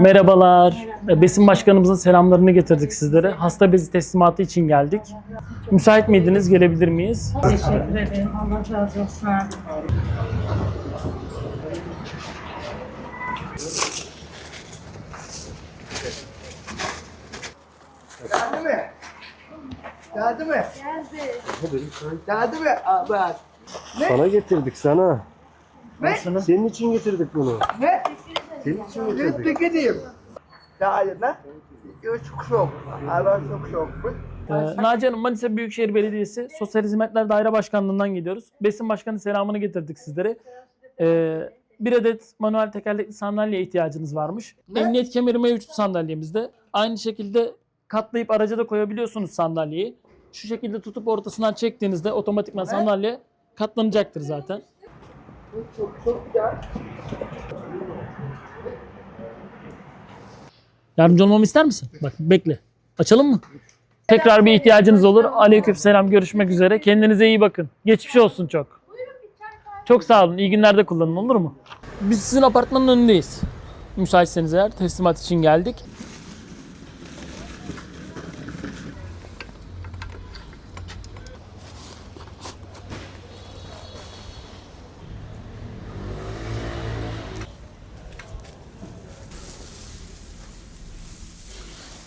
Merhabalar. Besin Başkanımızın selamlarını getirdik sizlere. Hasta bezi teslimatı için geldik. Müsait miydiniz? Gelebilir miyiz? Teşekkür ederim. Allah razı olsun. Geldi mi? Geldi mi? Geldi. Geldi mi? Abi. Sana getirdik sana. Ne? Senin için getirdik bunu. Ne? Tüketeyim? Hayır lan. Çok şok. Allah çok şok. Ee, Naci Hanım, Manisa Büyükşehir Belediyesi Sosyal Hizmetler Daire Başkanlığı'ndan geliyoruz. Besin Başkanı selamını getirdik sizlere. Ee, bir adet manuel tekerlekli sandalye ihtiyacınız varmış. Emniyet kemeri mevcut sandalyemizde. Aynı şekilde katlayıp araca da koyabiliyorsunuz sandalyeyi. Şu şekilde tutup ortasından çektiğinizde otomatikman sandalye katlanacaktır zaten. Çok çok güzel. Yardımcı olmamı ister misin? Bak bekle. Açalım mı? Tekrar bir ihtiyacınız olur. Aleykümselam görüşmek üzere. Kendinize iyi bakın. Geçmiş olsun çok. Çok sağ olun. İyi günlerde kullanın olur mu? Biz sizin apartmanın önündeyiz. Müsaitseniz eğer teslimat için geldik.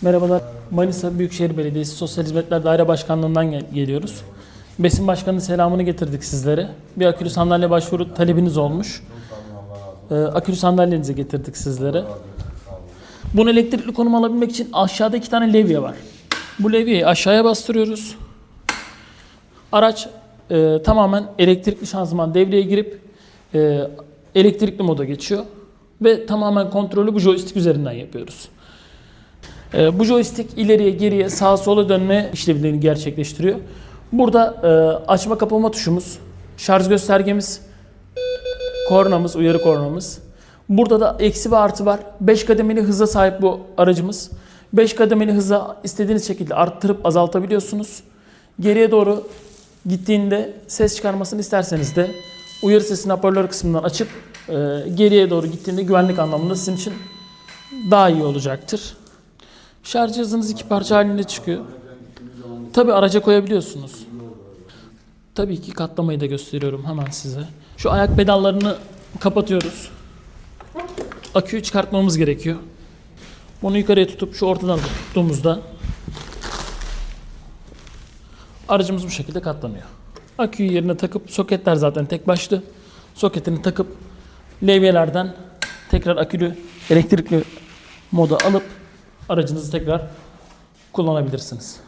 Merhabalar. Manisa Büyükşehir Belediyesi Sosyal Hizmetler Daire Başkanlığı'ndan gel- geliyoruz. Besin Başkanı'nın selamını getirdik sizlere. Bir akülü sandalye başvuru talebiniz olmuş. Ee, akülü sandalyenizi getirdik sizlere. Bunu elektrikli konum alabilmek için aşağıda iki tane levye var. Bu levyeyi aşağıya bastırıyoruz. Araç e, tamamen elektrikli şanzıman devreye girip e, elektrikli moda geçiyor. Ve tamamen kontrolü bu joystick üzerinden yapıyoruz. Ee, bu joystick ileriye geriye sağa sola dönme işlevlerini gerçekleştiriyor. Burada e, açma kapama tuşumuz, şarj göstergemiz, kornamız, uyarı kornamız. Burada da eksi ve artı var. 5 kademeli hıza sahip bu aracımız. 5 kademeli hıza istediğiniz şekilde arttırıp azaltabiliyorsunuz. Geriye doğru gittiğinde ses çıkarmasını isterseniz de uyarı sesini hoparlör kısmından açıp e, geriye doğru gittiğinde güvenlik anlamında sizin için daha iyi olacaktır. Şarj cihazınız iki parça halinde çıkıyor. Tabi araca koyabiliyorsunuz. Tabii ki katlamayı da gösteriyorum hemen size. Şu ayak pedallarını kapatıyoruz. Aküyü çıkartmamız gerekiyor. Bunu yukarıya tutup şu ortadan tuttuğumuzda aracımız bu şekilde katlanıyor. Aküyü yerine takıp soketler zaten tek başlı. Soketini takıp levyelerden tekrar akülü elektrikli moda alıp aracınızı tekrar kullanabilirsiniz.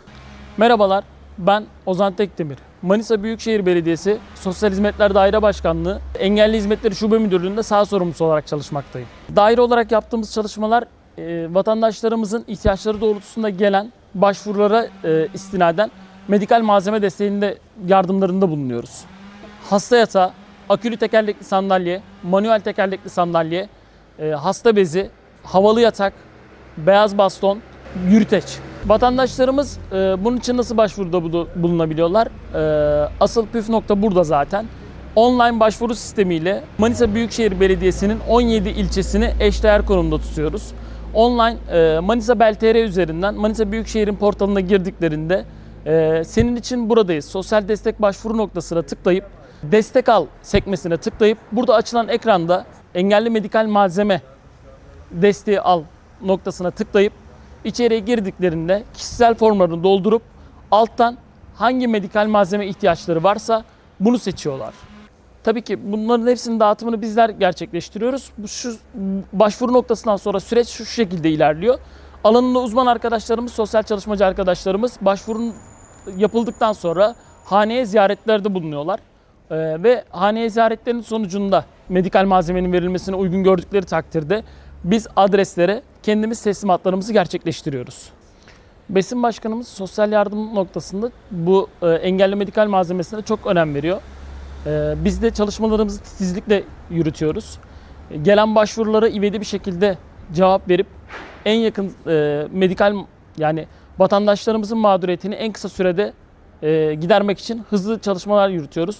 Merhabalar, ben Ozan Tekdemir. Manisa Büyükşehir Belediyesi Sosyal Hizmetler Daire Başkanlığı Engelli Hizmetleri Şube Müdürlüğü'nde sağ sorumlusu olarak çalışmaktayım. Daire olarak yaptığımız çalışmalar e, vatandaşlarımızın ihtiyaçları doğrultusunda gelen başvurulara e, istinaden medikal malzeme desteğinde yardımlarında bulunuyoruz. Hasta yatağı, akülü tekerlekli sandalye, manuel tekerlekli sandalye, e, hasta bezi, havalı yatak, beyaz baston, yürüteç. Vatandaşlarımız e, bunun için nasıl başvuruda bulu- bulunabiliyorlar? E, asıl püf nokta burada zaten. Online başvuru sistemiyle Manisa Büyükşehir Belediyesi'nin 17 ilçesini eşdeğer konumda tutuyoruz. Online e, Manisa Bel.tr üzerinden Manisa Büyükşehir'in portalına girdiklerinde e, senin için buradayız. Sosyal destek başvuru noktasına tıklayıp destek al sekmesine tıklayıp burada açılan ekranda engelli medikal malzeme desteği al noktasına tıklayıp içeriye girdiklerinde kişisel formlarını doldurup alttan hangi medikal malzeme ihtiyaçları varsa bunu seçiyorlar. Tabii ki bunların hepsinin dağıtımını bizler gerçekleştiriyoruz. Şu başvuru noktasından sonra süreç şu şekilde ilerliyor. Alanında uzman arkadaşlarımız, sosyal çalışmacı arkadaşlarımız başvurun yapıldıktan sonra haneye ziyaretlerde bulunuyorlar. Ee, ve haneye ziyaretlerin sonucunda medikal malzemenin verilmesine uygun gördükleri takdirde biz adreslere kendimiz teslimatlarımızı gerçekleştiriyoruz. Besin Başkanımız sosyal yardım noktasında bu e, engelli medikal malzemesine çok önem veriyor. E, biz de çalışmalarımızı titizlikle yürütüyoruz. E, gelen başvurulara ivedi bir şekilde cevap verip en yakın e, medikal yani vatandaşlarımızın mağduriyetini en kısa sürede e, gidermek için hızlı çalışmalar yürütüyoruz.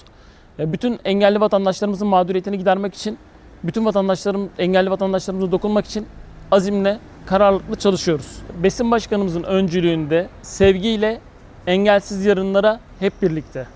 E, bütün engelli vatandaşlarımızın mağduriyetini gidermek için, bütün vatandaşlarım engelli vatandaşlarımıza dokunmak için azimle, kararlılıkla çalışıyoruz. Besin Başkanımızın öncülüğünde sevgiyle engelsiz yarınlara hep birlikte.